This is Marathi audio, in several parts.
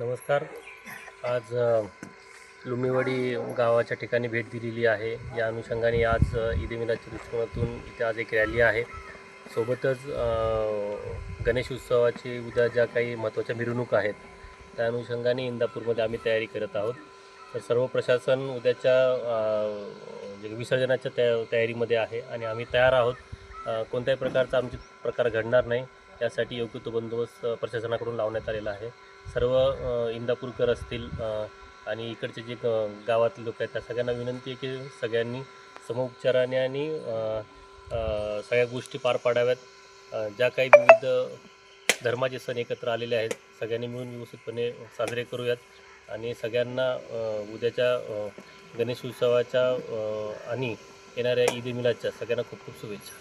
नमस्कार. आज लुमिवडी गावाच्या ठिकाणी भेट दिलेली आहे. या अनुषंगाने आज ईद मिलाच्या दृष्टिकोनातून इथे आज एक रॅली आहे. सोबतच गणेश उत्सवाची उद्या ज्या काही महत्त्वाच्या मिरवणूक आहेत त्या अनुषंगाने इंदापूरमध्ये आम्ही तयारी करत आहोत. तर सर्व प्रशासन उद्याच्या म्हणजे विसर्जनाच्या तया तयारीमध्ये आहे आणि आम्ही तयार आहोत. कोणत्याही प्रकारचा आमचे प्रकार घडणार नाही. यासाठी योग्य तो बंदोबस्त प्रशासनाकडून लावण्यात आलेला आहे. सर्व इंदापूरकर असतील आणि इकडचे जे ग- गावातले लोक आहेत त्या सगळ्यांना विनंती आहे की सगळ्यांनी समोपचाराने आणि सगळ्या गोष्टी पार पाडाव्यात. ज्या काही विविध धर्माचे सण एकत्र आलेले आहेत सगळ्यांनी मिळून व्यवस्थितपणे साजरे करूयात. आणि सगळ्यांना उद्याच्या गणेश उत्सवाच्या आणि येणाऱ्या ईद मिलादच्या सगळ्यांना खूप खूप शुभेच्छा.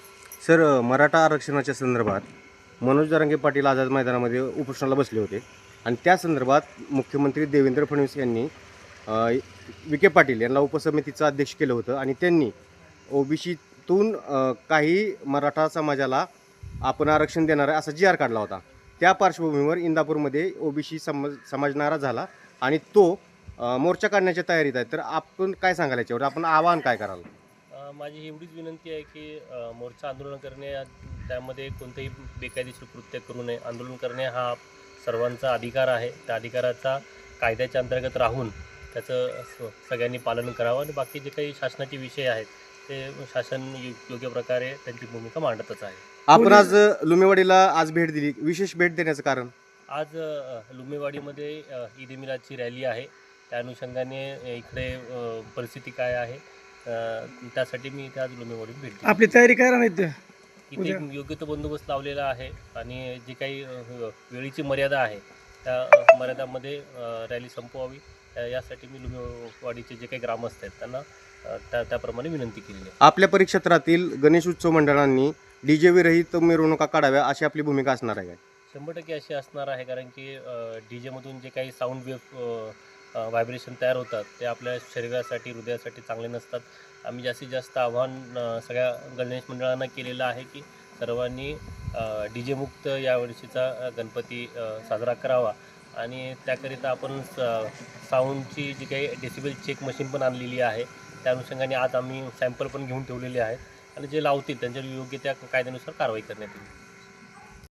सर मराठा आरक्षणाच्या संदर्भात मनोज दरंगे पाटील आझाद मैदानामध्ये उपोषणाला बसले होते. आणि त्या संदर्भात मुख्यमंत्री देवेंद्र फडणवीस यांनी अ, विखे पाटील यांना उपसमितीचं अध्यक्ष केलं होतं आणि त्यांनी ओबीसीतून काही मराठा समाजाला आपण आरक्षण देणार आहे असा जी आर काढला होता. त्या पार्श्वभूमीवर इंदापूरमध्ये ओबीसी समाज समाज नाराज झाला आणि तो मोर्चा काढण्याच्या तयारीत आहे. तर आपण काय सांगाल याच्यावर? आपण आवाहन काय कराल? माझी एवढीच विनंती आहे की मोर्चा आंदोलन करणे त्यामध्ये कोणतेही बेकायदेशीर कृत्य करू नये. आंदोलन करणे हा सर्वांचा अधिकार आहे. त्या अधिकाराचा कायद्याच्या अंतर्गत राहून त्याचं सगळ्यांनी पालन करावं आणि बाकी जे काही शासनाचे विषय आहेत ते शासन योग्य प्रकारे त्यांची भूमिका मांडतच आहे. आपण आज लुमेवाडीला आज भेट दिली. विशेष भेट देण्याचं कारण? आज लुमेवाडीमध्ये ईद ए मिलादची रॅली आहे. त्या अनुषंगाने इकडे परिस्थिती काय आहे अ, त्यासाठी मी इथे आज लुमेवाडीत भेट दिली. आपली तयारी करा नाही ते इथे उद्या. योग्य तो बंदोबस्त लावलेला आहे आणि जी काही अ, वेळीची मर्यादा आहे त्या अ, मर्यादामध्ये अ, रॅली संपवावी. त्या- यासाठी मी लुमेवाडीचे जे काही ग्रामस्थ आहेत त्यांना अ, त्या त्याप्रमाणे विनंती केलेली आहे. आपल्या परिक्षेत्रातील गणेश उत्सव मंडळांनी डीजे विरहित मिरवणुका काढाव्या अशी आपली भूमिका असणार आहे काय? शंभर टक्के अशी असणार आहे कारण की डी जेमधून जे काही साऊंड वेव्ह व्हायब्रेशन तयार होतात. ते आपल्या शरीरासाठी हृदयासाठी चांगले नसतात. आम्ही जास्तीत जास्त आव्हान सगळ्या गणेश मंडळांना केलेलं आहे की सर्वांनी डी जे मुक्त यावर्षीचा गणपती साजरा करावा. आणि त्याकरिता आपण साऊंडची जी काही डेसिबल चेक मशीन पण आणलेली आहे त्या अनुषंगाने आज आम्ही सॅम्पल पण घेऊन ठेवलेले आहेत. आणि जे लावतील त्यांच्यावर योग्य त्या कायद्यानुसार कारवाई करण्यात येईल.